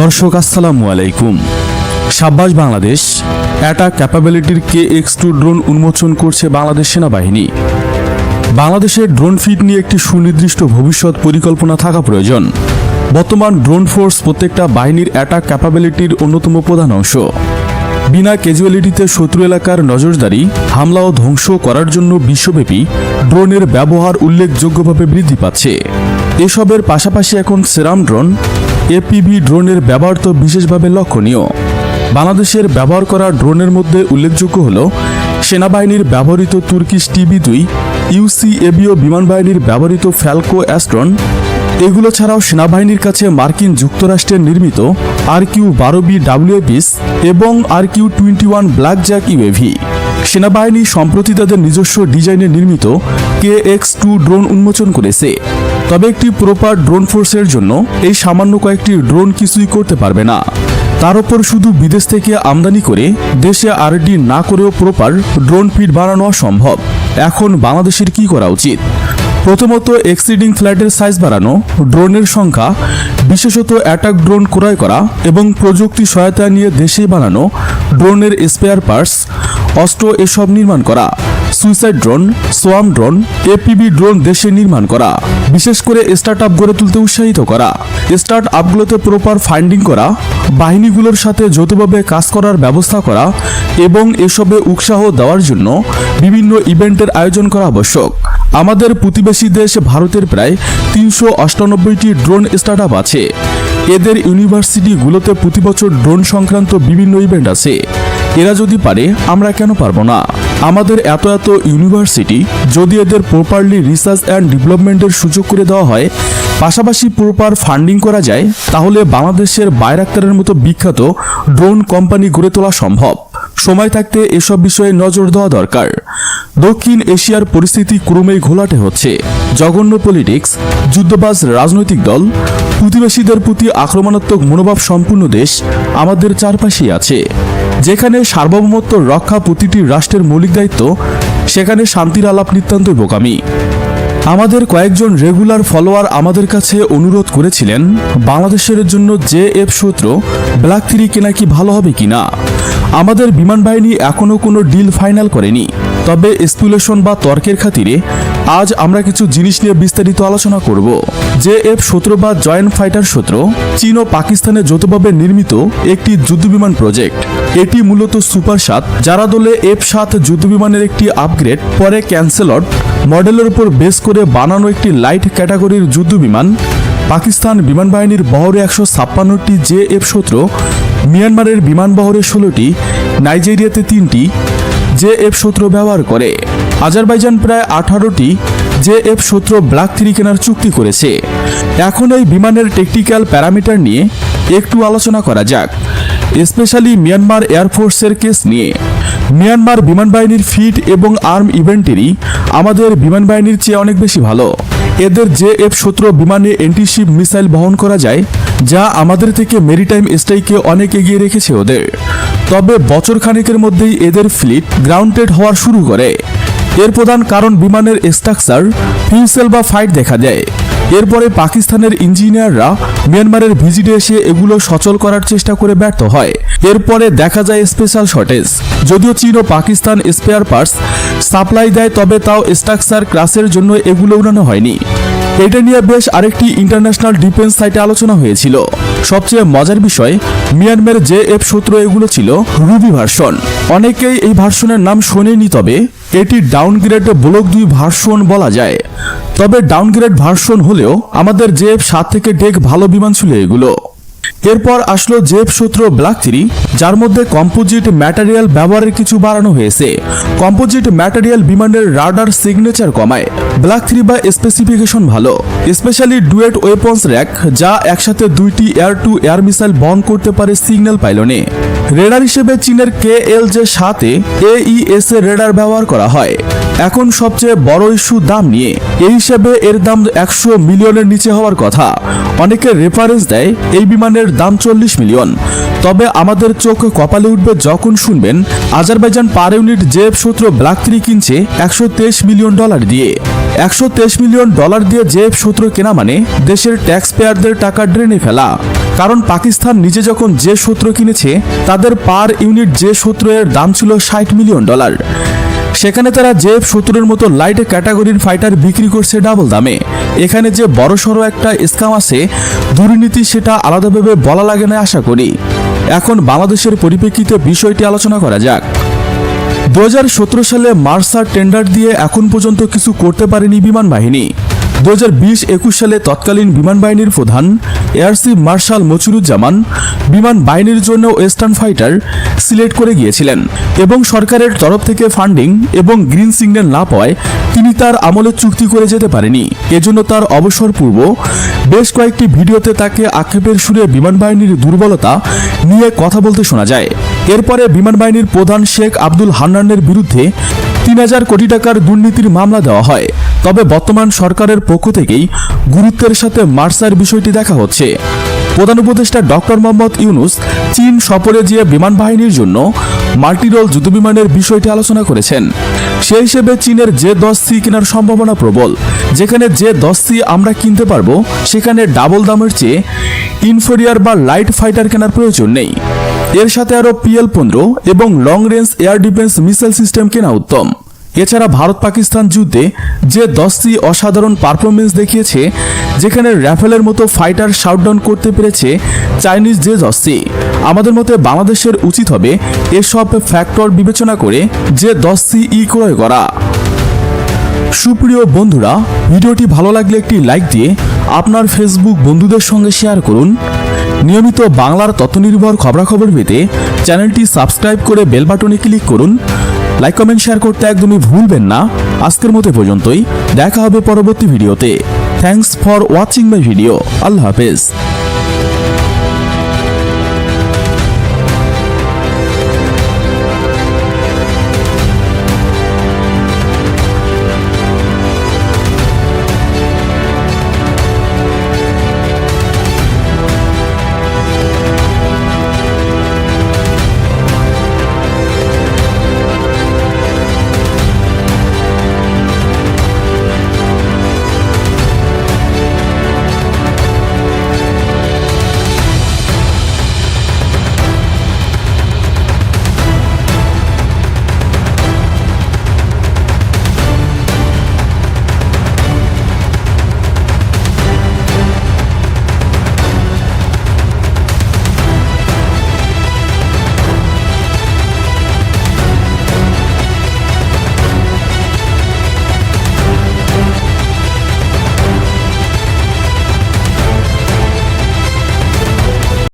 দর্শক, আসসালামু আলাইকুম। সাব্বাস বাংলাদেশ অ্যাটাক ক্যাপাবিলিটির কে এক্স টু ড্রোন উন্মোচন করছে বাংলাদেশ সেনাবাহিনী। বাংলাদেশের ড্রোন ফিট নিয়ে একটি সুনির্দিষ্ট ভবিষ্যৎ পরিকল্পনা থাকা প্রয়োজন। বর্তমান ড্রোন ফোর্স প্রত্যেকটা বাহিনীর অ্যাটাক ক্যাপাবিলিটির অন্যতম প্রধান অংশ। বিনা ক্যাজুয়ালিটিতে শত্রু এলাকার নজরদারি, হামলা ও ধ্বংস করার জন্য বিশ্বব্যাপী ড্রোনের ব্যবহার উল্লেখযোগ্যভাবে বৃদ্ধি পাচ্ছে। এসবের পাশাপাশি এখন সেরাম ড্রোন এপিভি ড্রোনের ব্যবহার তো বিশেষভাবে লক্ষণীয়। বাংলাদেশের ব্যবহার করা ড্রোনের মধ্যে উল্লেখযোগ্য হল, সেনাবাহিনীর ব্যবহৃত তুর্কিশ টিভি দুই ইউসি এবিও বিমান বাহিনীর ব্যবহৃত ফ্যালকো অ্যাস্ট্রন এগুলো ছাড়াও সেনাবাহিনীর কাছে মার্কিন যুক্তরাষ্ট্রের নির্মিত আর কিউ বারো বি ডাব্লিউএপিস এবং R Q twenty one black jack UAV সেনাবাহিনী সম্প্রতি তাদের নিজস্ব ডিজাইনে নির্মিত কে এক্স টু ড্রোন উন্মোচন করেছে। তবে একটি প্রপার ড্রোন ফোর্সের জন্য এই সামান্য কয়েকটি ড্রোন কিছুই করতে পারবে না। তার উপর শুধু বিদেশ থেকে আমদানি করে দেশে আরডি না করেও প্রপার ড্রোন ফিট বানানো সম্ভব। এখন বাংলাদেশের কি করা উচিত? প্রথমত এক্সিডিং ফ্ল্যাটের সাইজ বাড়ানো, ড্রোনের সংখ্যা, বিশেষত অ্যাটাক ড্রোন ক্রয় করা এবং প্রযুক্তি সহায়তা নিয়ে দেশেই বানানো ড্রোনের স্পেয়ার পার্টস অস্ত্র এসব নির্মাণ করা। Suicide drone swarm drone APB drone দেশে নির্মাণ করা। বিশেষ করে স্টার্ট আপ গড়ে তুলতে উৎসাহিত করা। স্টার্ট আপগুলোতে প্রপার ফান্ডিং করা, বাহিনীগুলোর সাথে যৌথভাবে কাজ করার ব্যবস্থা করা এবং এসবে উৎসাহ দেওয়ার জন্য বিভিন্ন ইভেন্টের আয়োজন করা আবশ্যক। আমাদের প্রতিবেশী দেশ ভারতের প্রায় তিনশো অষ্টানব্বইটি ড্রোন স্টার্ট আছে। এদের ইউনিভার্সিটিগুলোতে প্রতি বছর ড্রোন সংক্রান্ত বিভিন্ন ইভেন্ট আছে। এরা যদি পারে, আমরা কেন পারব না? আমাদের এত এত ইউনিভার্সিটি, যদি এদের প্রপারলি রিসার্চ অ্যান্ড ডেভেলপমেন্টের সুযোগ করে দেওয়া হয়, পাশাপাশি প্রপার ফান্ডিং করা যায়, তাহলে বাংলাদেশের বাইরাক্তারের মতো বিখ্যাত ড্রোন কোম্পানি গড়ে তোলা সম্ভব। সময় থাকতে এসব বিষয়ে নজর দেওয়া দরকার। দক্ষিণ এশিয়ার পরিস্থিতি ক্রমেই ঘোলাটে হচ্ছে। জঘন্য পলিটিক্স যুদ্ধবাজ রাজনৈতিক দল, প্রতিবেশীদের প্রতি আক্রমণাত্মক মনোভাব সম্পূর্ণ দেশ আমাদের চারপাশেই আছে। যেখানে সার্বভৌমত্ব রক্ষা প্রতিটি রাষ্ট্রের মৌলিক দায়িত্ব, সেখানে শান্তির আলাপ নিতান্তই বোকামি। আমাদের কয়েকজন রেগুলার ফলোয়ার আমাদের কাছে অনুরোধ করেছিলেন, বাংলাদেশের জন্য জে এফ সূত্র ব্ল্যাক থ্রি কেনা কি ভালো হবে কিনা আমাদের বিমান বাহিনী এখনও কোনো ডিল ফাইনাল করেনি, তবে স্পুলেশন বা তর্কের খাতিরে আজ আমরা কিছু জিনিস নিয়ে বিস্তারিত আলোচনা করব। জে এফ সতেরো বা জয়েন্ট ফাইটার সূত্র চীন ও পাকিস্তানে যৌথভাবে নির্মিত একটি যুদ্ধবিমান প্রজেক্ট। এটি মূলত সুপার সাত, যারা দলে এফ সাত যুদ্ধবিমানের একটি আপগ্রেড, পরে ক্যান্সেলড, মডেলের উপর বেস করে বানানো একটি লাইট ক্যাটাগরির যুদ্ধবিমান। পাকিস্তান বিমান বাহিনীর বহরে একশো ছাপ্পান্নটি জে এফ সতেরো মিয়ানমারের বিমান বহরে ষোলোটি, নাইজেরিয়াতে তিনটি জে এফ সতেরো ব্যবহার করে। আজারবাইজান প্রায় আঠারোটি জে এফ সতেরো ব্ল্যাক থ্রি কেনার চুক্তি করেছে। এখন এই বিমানের টেকনিক্যাল প্যারামিটার নিয়ে একটু আলোচনা করা যাক। স্পেশালি মিয়ানমার এয়ারফোর্সের কেস নিয়ে। মিয়ানমার বিমান বাহিনীর ফিট এবং আর্ম ইভেন্টেরই আমাদের বিমান বাহিনীর চেয়ে অনেক বেশি ভালো। এদের জে এফ সতেরো বিমানে অ্যান্টিশিপ মিসাইল বহন করা যায়, যা আমাদের থেকে মেরিটাইম স্ট্রাইকে অনেক এগিয়ে রেখেছে ওদের। তবে বছর খানেকের মধ্যেই এদের ফ্লিট গ্রাউন্ডেড হওয়ার শুরু করে। এর প্রধান কারণ বিমানের স্ট্রাকচার, ফিউসেল বা ফাইট দেখা দেয়। এরপরে পাকিস্তানের ইঞ্জিনিয়াররা মিয়ানমারের ভিজিটে এসে এগুলো সচল করার চেষ্টা করে ব্যর্থ হয়। এরপরে দেখা যায় স্পেশাল শর্টেজ, যদিও চীন ও পাকিস্তান স্পেয়ার পার্টস সাপ্লাই দেয়, তবে তাও স্ট্রাকচার ক্লাসের জন্য এগুলো উড়ানো হয়নি। এটা নিয়ে বেশ আরেকটি ইন্টারন্যাশনাল ডিফেন্স সাইটে আলোচনা হয়েছিল। সবচেয়ে মজার বিষয় মিয়ানমার যে এফ সূত্র এগুলো ছিল রুবি ভার্সন। অনেকেই এই ভার্সনের নাম শোনেনি তবে এটি ডাউনগ্রেড ব্লক দুই ভার্সন বলা যায়। তবে ডাউনগ্রেড ভার্সন হলেও আমাদের জেএফ সাত থেকে ডেক ভালো বিমান ছিল এগুলো। এরপর আসলো জেফ সূত্র ব্ল্যাক থ্রি যার মধ্যে কম্পোজিট ম্যাটেরিয়াল ব্যবহারের কিছু বাড়ানো হয়েছে। কম্পোজিট ম্যাটেরিয়াল বিমানের রাডার সিগনেচার কমায়। ব্ল্যাক থ্রি বা স্পেসিফিকেশন ভালো। স্পেশালি ডুয়েট ওয়েপন্স র্যাক যা একসাথে দুইটি এয়ার টু এয়ার মিসাইল বহন করতে পারে সিগন্যাল পাইলনে রেডার হিসেবে চীনের কে এল জে সাতে এইএস এর রেডার ব্যবহার করা হয়। এখন সবচেয়ে বড় ইস্যু দাম নিয়ে। এই হিসেবে এর দাম একশো মিলিয়নের নিচে হওয়ার কথা। অনেকে রেফারেন্স দেয়, এই বিমানের দাম চল্লিশ মিলিয়ন। তবে আমাদের চোখ কপালে উঠবে যখন শুনবেন, আজারবাইজান পার ইউনিট জেফ সূত্র ব্ল্যাক থ্রি কিনছে একশো তেইশ মিলিয়ন ডলার দিয়ে। একশো তেইশ মিলিয়ন ডলার দিয়ে জেফ সূত্র কেনা মানে দেশের ট্যাক্স পেয়ারদের টাকা ড্রেনে ফেলা। কারণ পাকিস্তান নিজে যখন যে সূত্র কিনেছে, তাদের পার ইউনিট যে সূত্রের দাম ছিল ষাট মিলিয়ন ডলার। সেখানে তারা জেফ সত্তরের মতো লাইট ক্যাটাগরির ফাইটার বিক্রি করছে ডাবল দামে। এখানে যে বড়সড় একটা স্কাম আছে, দুর্নীতি সেটা আলাদাভাবে বলা লাগে না আশা করি। এখন বাংলাদেশের পরিপ্রেক্ষিতে বিষয়টি আলোচনা করা যাক। দু হাজার সতেরো সালে মার্সার টেন্ডার দিয়ে এখন পর্যন্ত কিছু করতে পারেনি বিমান বাহিনী। দু হাজার সালে তৎকালীন বিমান বাহিনীর প্রধান এয়ার চিফ মার্শাল মচিরুজ্জামান বিমান বাহিনীর জন্য ওয়েস্টার্ন ফাইটার সিলেক্ট করে গিয়েছিলেন এবং সরকারের তরফ থেকে ফান্ডিং এবং গ্রিন সিগন্যাল না পাওয়ায় তিনি তার আমলে চুক্তি করে যেতে পারেনি। এজন্য তার অবসর পূর্ব বেশ কয়েকটি ভিডিওতে তাকে আক্ষেপের সুরে বিমান বাহিনীর দুর্বলতা নিয়ে কথা বলতে শোনা যায়। এরপরে বিমান বাহিনীর প্রধান শেখ আব্দুল হান্নানের বিরুদ্ধে তিন হাজার কোটি টাকার দুর্নীতির মামলা দেওয়া হয়। তবে বর্তমান সরকারের পক্ষ থেকেই গুরুত্বের সাথে মার্সার বিষয়টি দেখা হচ্ছে। প্রধান উপদেষ্টা ডক্টর মোহাম্মদ ইউনুস চীন সফরে গিয়ে বিমান বাহিনীর জন্য মাল্টিরোল যুদ্ধবিমানের বিষয়টি আলোচনা করেছেন। সেই হিসেবে চীনের যে দশ সি কেনার সম্ভাবনা প্রবল। যেখানে যে দশ সি আমরা কিনতে পারব, সেখানে ডাবল দামের চেয়ে ইনফেরিয়ার বা লাইট ফাইটার কেনার প্রয়োজন নেই। এর সাথে আরও পিএল পনেরো এবং long range air defence missile system কেনা উত্তম। এছাড়া ভারত পাকিস্তান যুদ্ধে যে দশটি অসাধারণ পারফরমেন্স দেখিয়েছে, যেখানে র্যাফেলের মতো ফাইটার শাউটডাউন করতে পেরেছে চাইনিজ যে দশটি, আমাদের মতে বাংলাদেশের উচিত হবে এসব ফ্যাক্টর বিবেচনা করে যে দশটি ই ক্রয় করা। সুপ্রিয় বন্ধুরা, ভিডিওটি ভালো লাগলে একটি লাইক দিয়ে আপনার ফেসবুক বন্ধুদের সঙ্গে শেয়ার করুন। নিয়মিত বাংলার তথ্যনির্ভর খবরাখবর পেতে চ্যানেলটি সাবস্ক্রাইব করে বেল বাটনে ক্লিক করুন। লাইক, কমেন্ট, শেয়ার করতে একদমই ভুলবেন না। আজকের মতো পর্যন্তই। দেখা হবে পরবর্তী ভিডিওতে। Thanks for watching my video আল্লাহ হাফেজ।